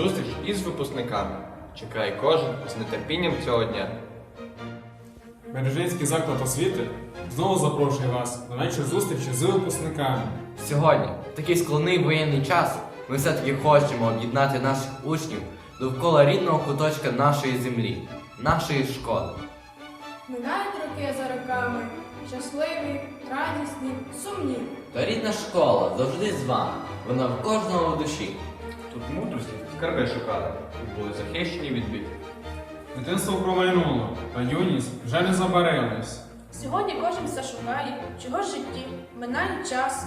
зустріч із випускниками. Чекає кожен з нетерпінням цього дня. Бережинський заклад освіти знову запрошує вас на вечір зустрічі з випускниками. Сьогодні, в такий складний воєнний час, ми все-таки хочемо об'єднати наших учнів довкола рідного куточка нашої землі, нашої школи. Минають роки за роками, щасливі, радісні, сумні. Та рідна школа завжди з вами, вона в кожному в душі. Тут мудрості скарби шукали і були захищені від бід. Дитинство промайнуло, а юність вже не забарилась. Сьогодні кожен все шукає, чого ж в житті, минає час.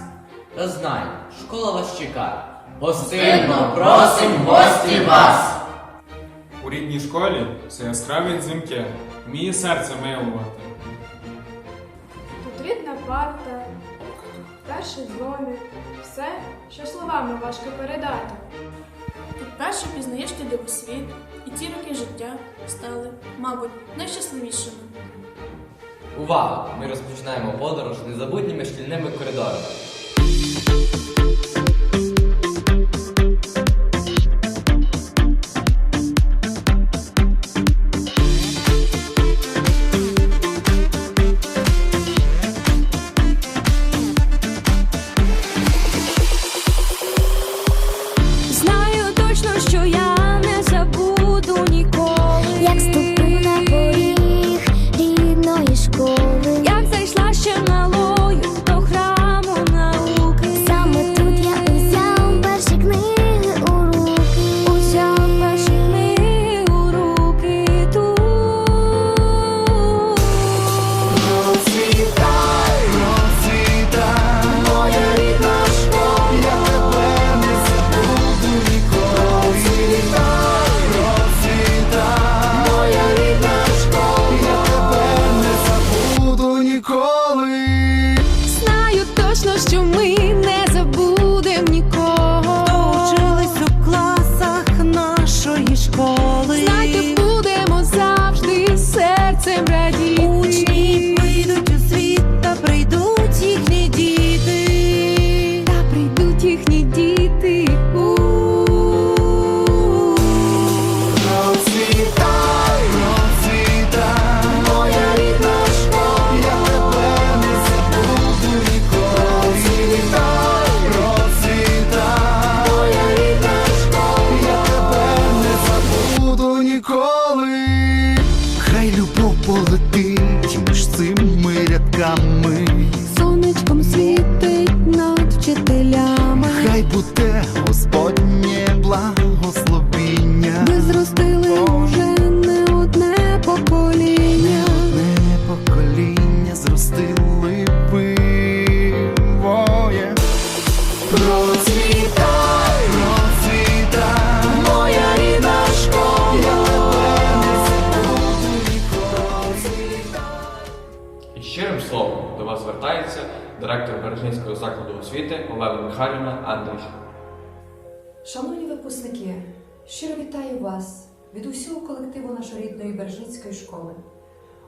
Та знай, школа вас чекає. Гостинно просим гості вас! У рідній школі це яскраві дзвінки, вміє серце милувати. Тут рідна парта, перший дзвоник, все, що словами важко передати. Тут перше пізнаєш ти дивосвіт, і ці роки життя стали, мабуть, найщасливішими. Увага! Ми розпочинаємо подорож незабутніми шкільними коридорами. Михайлівна Андрій. Шановні випускники, щиро вітаю вас від усього колективу нашої рідної Бержицької школи.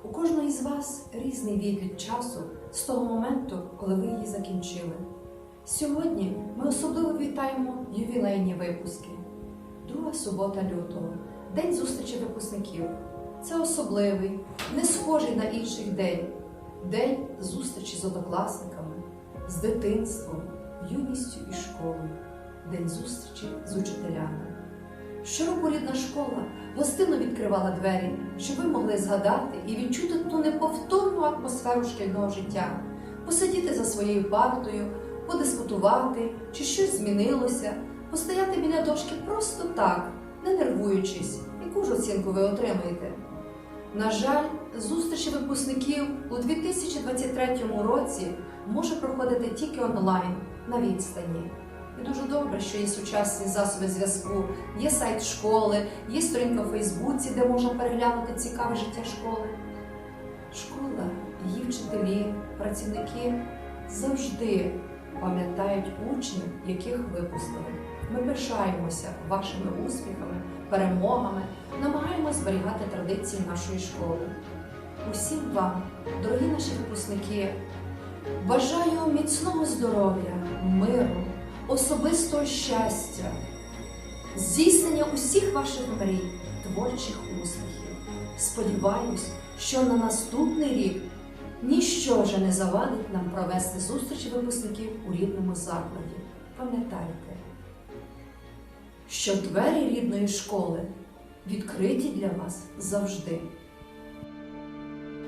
У кожного із вас різний відлік часу з того моменту, коли ви її закінчили. Сьогодні ми особливо вітаємо ювілейні випуски. Друга субота лютого, день зустрічі випускників. Це особливий, не схожий на інший день, день зустрічі з однокласниками, з дитинством, юністю і школою день зустрічі з учителями. Щороку рідна школа гостинно відкривала двері, щоб ви могли згадати і відчути ту неповторну атмосферу шкільного життя, посидіти за своєю партою, подискутувати, чи щось змінилося, постояти біля дошки просто так, не нервуючись, яку ж оцінку ви отримаєте. На жаль, зустрічі випускників у 2023 році може проходити тільки онлайн на відстані. І дуже добре, що є сучасні засоби зв'язку, є сайт школи, є сторінка в Фейсбуці, де можна переглянути цікаве життя школи. Школа, її вчителі, працівники завжди пам'ятають учнів, яких випустили. Ми пишаємося вашими успіхами, перемогами, намагаємося зберігати традиції нашої школи. Усім вам, дорогі наші випускники, бажаю міцного здоров'я, особистого щастя, здійснення усіх ваших мрій, творчих успіхів. Сподіваюсь, що на наступний рік ніщо вже не завадить нам провести зустріч випускників у рідному закладі. Пам'ятайте, що двері рідної школи відкриті для вас завжди.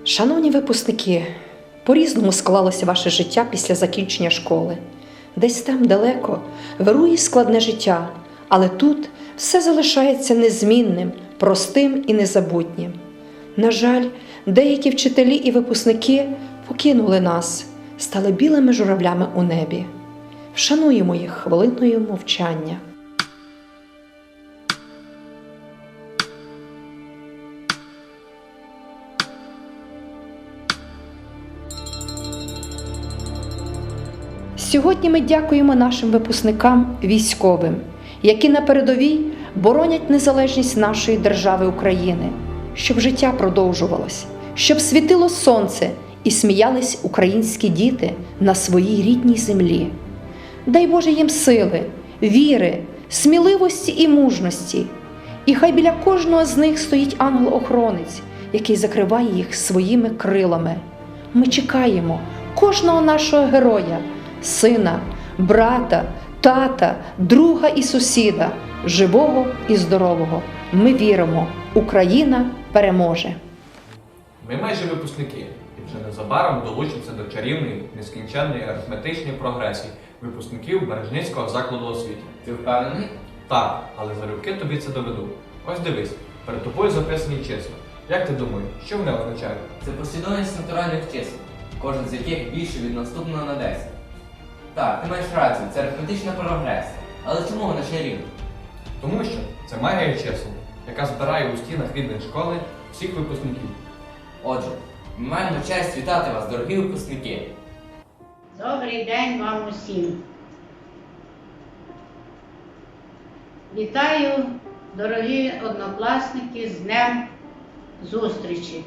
Шановні випускники, по-різному склалося ваше життя після закінчення школи. Десь там далеко вирує складне життя, але тут все залишається незмінним, простим і незабутнім. На жаль, деякі вчителі і випускники покинули нас, стали білими журавлями у небі. Вшануємо їх хвилиною мовчання. Сьогодні ми дякуємо нашим випускникам військовим, які на передовій боронять незалежність нашої держави України, щоб життя продовжувалось, щоб світило сонце і сміялись українські діти на своїй рідній землі. Дай Боже їм сили, віри, сміливості і мужності. І хай біля кожного з них стоїть ангел-охоронець, який закриває їх своїми крилами. Ми чекаємо кожного нашого героя, сина, брата, тата, друга і сусіда, живого і здорового. Ми віримо, Україна переможе. Ми майже випускники і вже незабаром долучимося до чарівної, нескінченної арифметичної прогресії випускників Бережницького закладу освіти. Ти впевнений? Так, але залюбки тобі це доведу. Ось дивись, перед тобою записані числа. Як ти думаєш, що вони означають? Це послідовність натуральних чисел, кожен з яких більше від наступного на 10. Так, ти маєш рацію, це арифметична прогресія. Але чому вона ще рівна? Тому що це магія чисел, яка збирає у стінах рідної школи всіх випускників. Отже, ми маємо честь вітати вас, дорогі випускники. Добрий день вам усім. Вітаю, дорогі однокласники, з Днем зустрічі.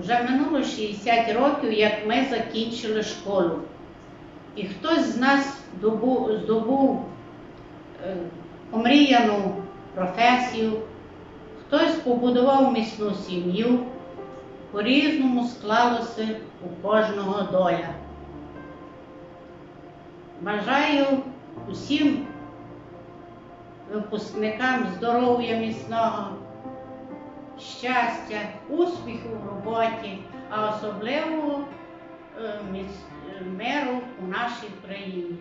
Уже минуло 60 років, як ми закінчили школу. І хтось з нас здобув е, омріяну професію, хтось побудував міцну сім'ю, по-різному склалося у кожного доля. Бажаю усім випускникам здоров'я міцного, щастя, успіху в роботі, а особливо у нашій країні.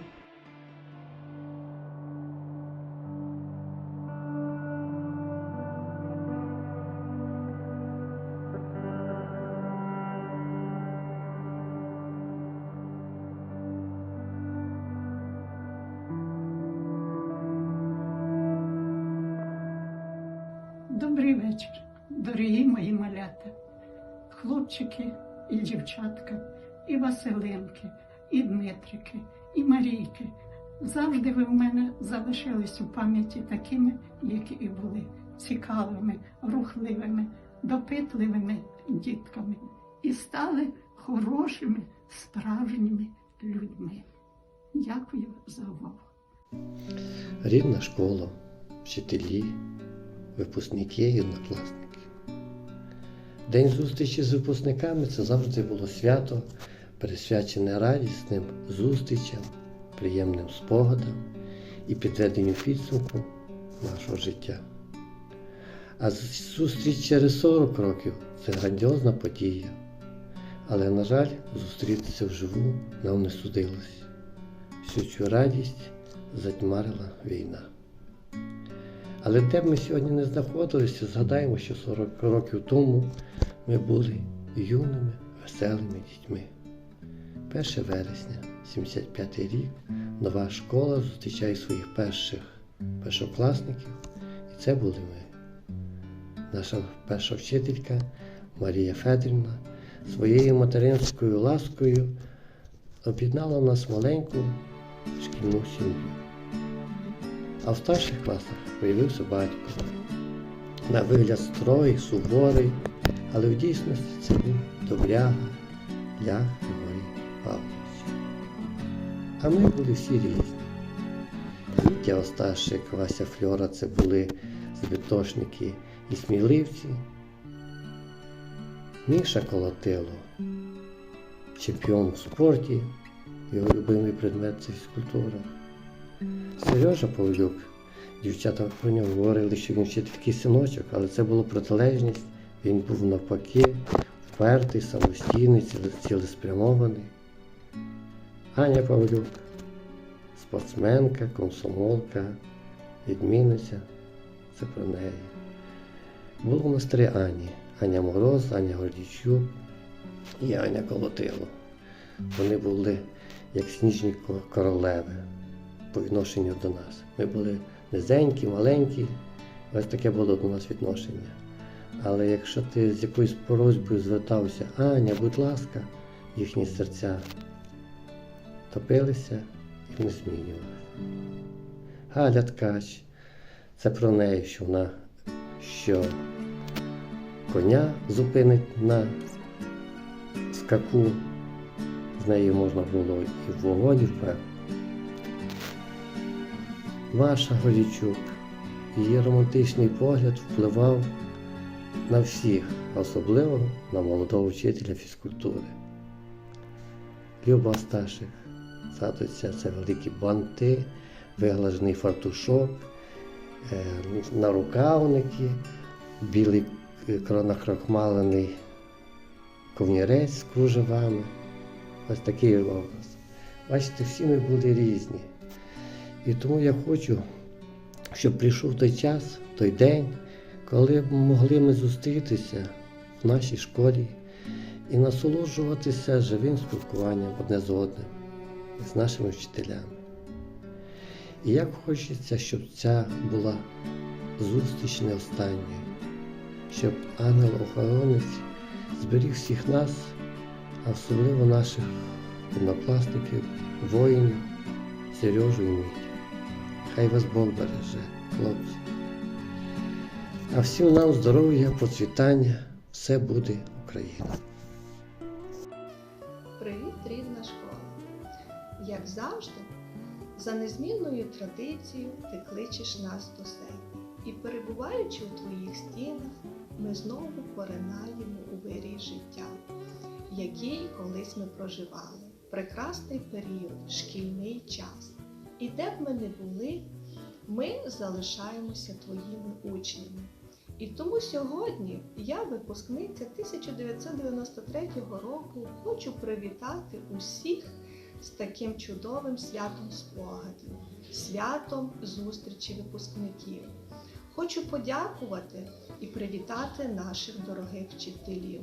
Добрий вечір, дорогі мої малята, хлопчики і дівчатка, і Василинки, і Дмитрики, і Марійки. Завжди ви в мене залишились у пам'яті такими, які і були цікавими, рухливими, допитливими дітками і стали хорошими, справжніми людьми. Дякую за увагу. Рідна школа, вчителі, випускники і однокласники. День зустрічі з випускниками це завжди було свято, присвячене радісним зустрічам, приємним спогадам і підведенню підсумку нашого життя. А зустріч через 40 років це грандіозна подія. Але, на жаль, зустрітися вживу нам не судилось. Всю цю радість затьмарила війна. Але де б ми сьогодні не знаходилися, згадаємо, що 40 років тому ми були юними, веселими дітьми. 1 вересня, 75 рік, нова школа зустрічає своїх перших першокласників, і це були ми. Наша перша вчителька Марія Федорівна своєю материнською ласкою об'єднала нас маленьку шкільну сім'ю. А в старших класах виявився батько. На вигляд строгий, суворий, але в дійсності це був добряга для Павлович. А ми були всі різні. Вітя Осташик, Вася Фльора це були збитошники і сміливці. Міша Колотило, чемпіон у спорті, його любимий предмет це фізкультура. Сережа Павлюк, дівчата про нього говорили, що він ще такий синочок, але це було протилежність. Він був навпаки впертий, самостійний, цілеспрямований. Аня Павлюк, спортсменка, комсомолка, відмінниця. Це про неї. Було у нас три Ані. Аня Мороз, Аня Гордійчук і Аня Колотило. Вони були як сніжні королеви по відношенню до нас. Ми були низенькі, маленькі, ось таке було до нас відношення. Але якщо ти з якоюсь просьбою звертався, Аня, будь ласка, їхні серця топилися і не змінювалися. Галя Ткач, це про неї, що вона що коня зупинить на скаку, з нею можна було і в вогонь, і в. Маша Голічук, її романтичний погляд впливав на всіх, особливо на молодого вчителя фізкультури. Люба Сташик, згадується, це великі банти, виглажений фартушок, е, нарукавники, білий е, ковнірець з кружевами. Ось такий образ. Бачите, всі ми були різні. І тому я хочу, щоб прийшов той час, той день, коли б могли ми зустрітися в нашій школі і насолоджуватися живим спілкуванням одне з одним, з нашими вчителями. І як хочеться, щоб ця була зустріч не останньою, щоб ангел-охоронець зберіг всіх нас, а особливо наших однокласників, воїнів, Сережу і Мітю. Хай вас Бог береже, хлопці. А всім нам здоров'я, процвітання, все буде Україна. Привіт, рідна школа! Як завжди, за незмінною традицією ти кличеш нас до себе. І перебуваючи у твоїх стінах, ми знову поринаємо у вирій життя, який колись ми проживали. Прекрасний період, шкільний час. І де б ми не були, ми залишаємося твоїми учнями. І тому сьогодні я, випускниця 1993 року, хочу привітати усіх з таким чудовим святом спогадів, святом зустрічі випускників. Хочу подякувати і привітати наших дорогих вчителів,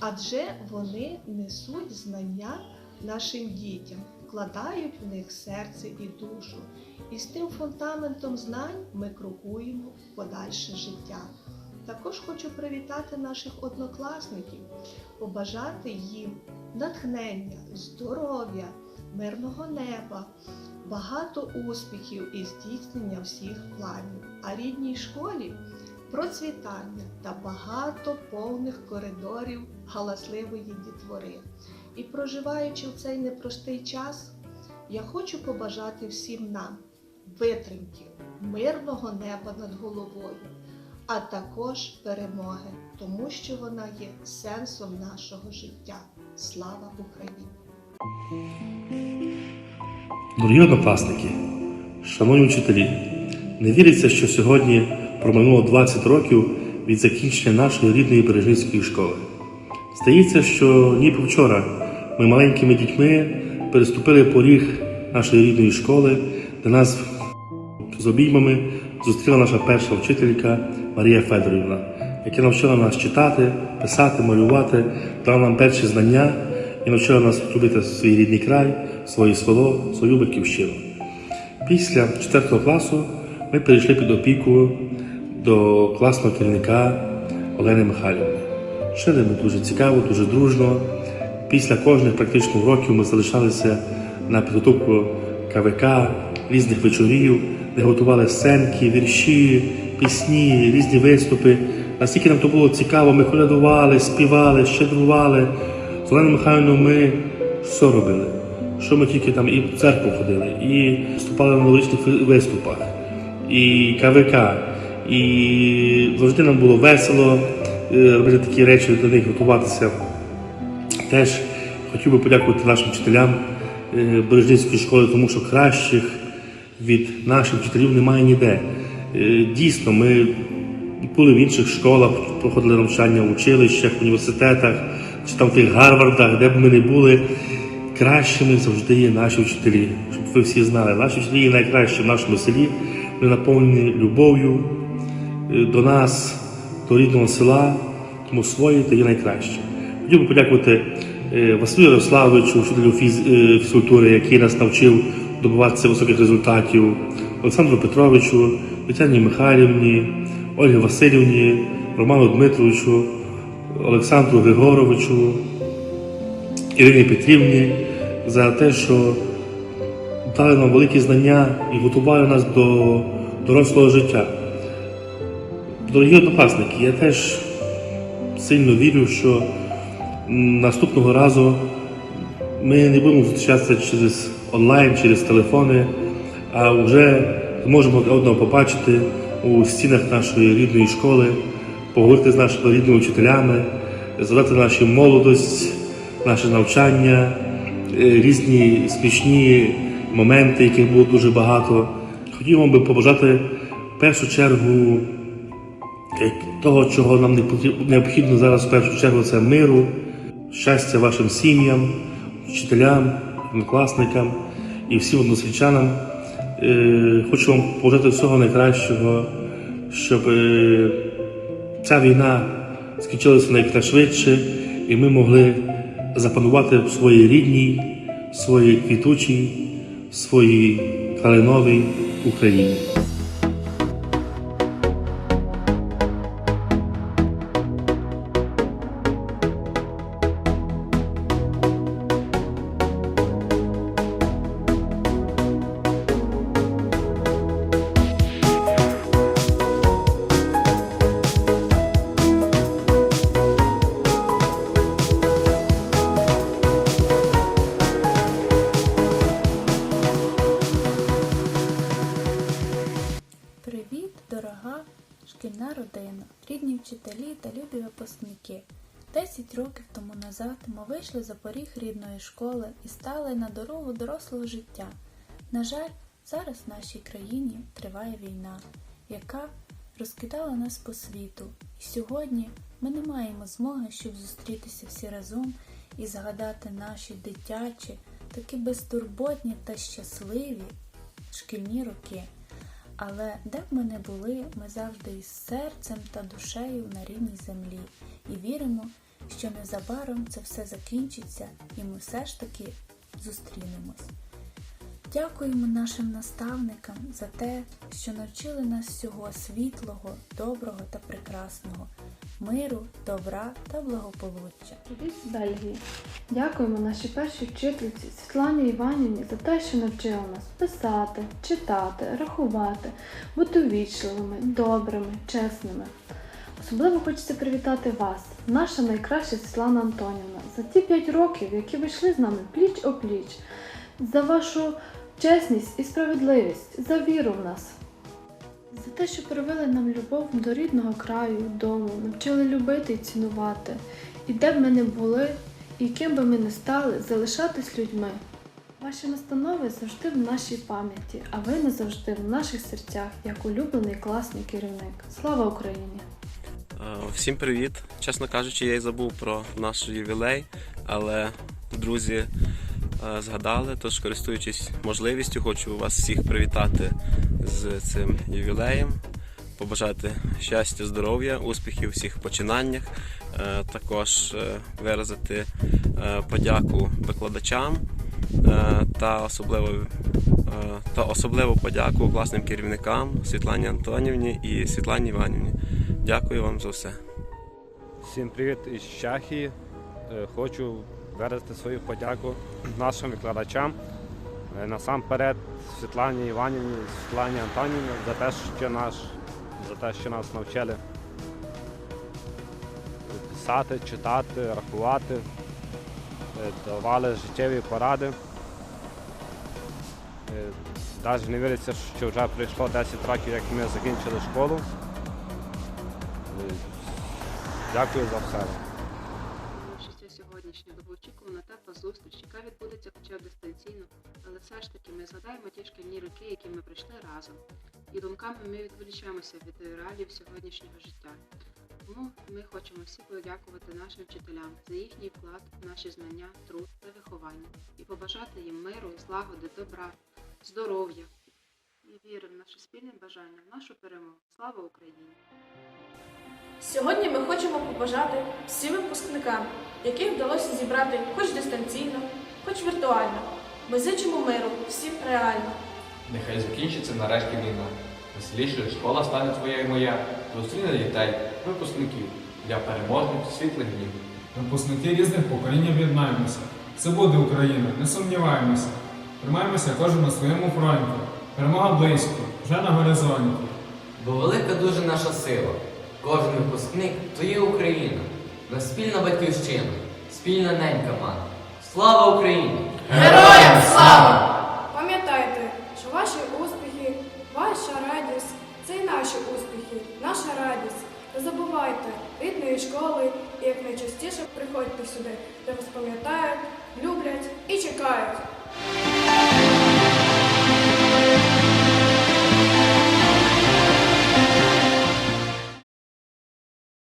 адже вони несуть знання нашим дітям, вкладають в них серце і душу. І з тим фундаментом знань ми крокуємо в подальше життя. Також хочу привітати наших однокласників, побажати їм натхнення, здоров'я, мирного неба, багато успіхів і здійснення всіх планів, а рідній школі процвітання та багато повних коридорів галасливої дітвори. І проживаючи в цей непростий час, я хочу побажати всім нам витримки, мирного неба над головою а також перемоги, тому що вона є сенсом нашого життя. Слава Україні! Дорогі однокласники, шановні вчителі, не віриться, що сьогодні проминуло 20 років від закінчення нашої рідної бережницької школи. Здається, що ніби вчора ми маленькими дітьми переступили поріг нашої рідної школи, де нас з обіймами зустріла наша перша вчителька Марія Федорівна, яка навчила нас читати, писати, малювати, дала нам перші знання і навчила нас любити свій рідний край, своє село, свою батьківщину. Після 4 класу ми перейшли під опіку до класного керівника Олени Михайлівни. Жили ми дуже цікаво, дуже дружно. Після кожних практичних уроків ми залишалися на підготовку КВК, різних вечорів, де готували сценки, вірші, пісні, різні виступи. Наскільки нам то було цікаво, ми колядували, співали, щедрували. З Оленою Михайловною ми все робили. що ми тільки там і в церкву ходили, і виступали на музичних виступах, і КВК, і завжди нам було весело е, робити такі речі, до них готуватися. Теж хотів би подякувати нашим вчителям е, Бережницької школи, тому що кращих від наших вчителів немає ніде. Е, Дійсно, ми були в інших школах, проходили навчання в училищах, університетах, чи там в тих Гарвардах, де б ми не були. Кращими завжди є наші вчителі. Щоб ви всі знали, наші вчителі є найкращі в нашому селі. Вони наповнені любов'ю е, до нас, до рідного села, тому свої та є найкраще. Хотів би подякувати е, Василю Ярославовичу, вчителю е, фізкультури, який нас навчив добиватися високих результатів, Олександру Петровичу, Тетяні Михайлівні, Ольгі Васильівні, Роману Дмитровичу, Олександру Григоровичу, Ірині Петрівні за те, що дали нам великі знання і готували нас до дорослого життя. Дорогі однокласники, я теж сильно вірю, що наступного разу ми не будемо зустрічатися через онлайн, через телефони, а вже зможемо одного побачити у стінах нашої рідної школи, поговорити з нашими рідними вчителями, згадати нашу молодость, наше навчання, е, різні смішні моменти, яких було дуже багато. Хотів вам би побажати в першу чергу е, того, чого нам необхідно зараз в першу чергу, це миру, щастя вашим сім'ям, вчителям, однокласникам і всім односельчанам. Е, Хочу вам побажати всього найкращого, щоб ця війна скінчилася найшвидше, і ми могли запанувати в своїй рідній, своїй квітучій, своїй калиновій Україні. Шкільна родина, рідні вчителі та любі випускники. Десять років тому назад ми вийшли за поріг рідної школи і стали на дорогу дорослого життя. На жаль, зараз в нашій країні триває війна, яка розкидала нас по світу. І сьогодні ми не маємо змоги, щоб зустрітися всі разом і згадати наші дитячі, такі безтурботні та щасливі шкільні роки. Але де б ми не були, ми завжди із серцем та душею на рівній землі і віримо, що незабаром це все закінчиться і ми все ж таки зустрінемось. Дякуємо нашим наставникам за те, що навчили нас всього світлого, доброго та прекрасного, миру, добра та благополуччя. З Бельгії. Дякуємо нашій першій вчительці Світлані Іванівні за те, що навчила нас писати, читати, рахувати, бути ввічливими, добрими, чесними. Особливо хочеться привітати вас, наша найкраща Світлана Антонівна, за ті 5 років, які ви йшли з нами пліч о пліч, за вашу чесність і справедливість, за віру в нас. За те, що привели нам любов до рідного краю, дому, навчили любити і цінувати. І де б ми не були, і ким би ми не стали, залишатись людьми. Ваші настанови завжди в нашій пам'яті, а ви назавжди в наших серцях, як улюблений класний керівник. Слава Україні! Е, Всім привіт! Чесно кажучи, я й забув про наш ювілей, але друзі згадали, тож користуючись можливістю, хочу вас всіх привітати з цим ювілеєм, побажати щастя, здоров'я, успіхів у всіх починаннях, е, також е, виразити е, подяку викладачам е, та особливо, е, та особливу подяку класним керівникам Світлані Антонівні і Світлані Іванівні. Дякую вам за все. Всім привіт із Чехії. Е, Хочу виразити свою подяку нашим викладачам. Е, Насамперед Світлані Іванівні, Світлані Антонівні за те, що наш, за те, що нас навчили писати, читати, рахувати, е, давали життєві поради. Навіть не віриться, що вже пройшло 10 років, як ми закінчили школу. Е, Дякую за все. Все ж таки ми згадаємо ті шкільні роки, які ми пройшли разом. І думками ми відволічемося від реалів сьогоднішнього життя. Тому ми хочемо всі подякувати нашим вчителям за їхній вклад в наші знання, труд та виховання і побажати їм миру, злагоди, добра, здоров'я і віри в наше спільне бажання, в нашу перемогу. Слава Україні! Сьогодні ми хочемо побажати всім випускникам, яких вдалося зібрати хоч дистанційно, хоч віртуально. Ми зичимо миру всім реально. Нехай закінчиться нарешті війна. Веселіше школа стане твоя і моя. Зустріне дітей, випускників для переможних світлих днів. Випускники різних поколінь об'єднаємося. Все буде Україна, не сумніваємося. Тримаємося кожен на своєму фронті. Перемога близько, вже на горизонті. Бо велика дуже наша сила. Кожен випускник то є Україна. Ми спільна батьківщина, спільна ненька мати. Слава Україні! Героям слава! Пам'ятайте, що ваші успіхи, ваша радість це і наші успіхи, наша радість. Не забувайте рідної школи і якнайчастіше приходьте сюди, де вас пам'ятають, люблять і чекають.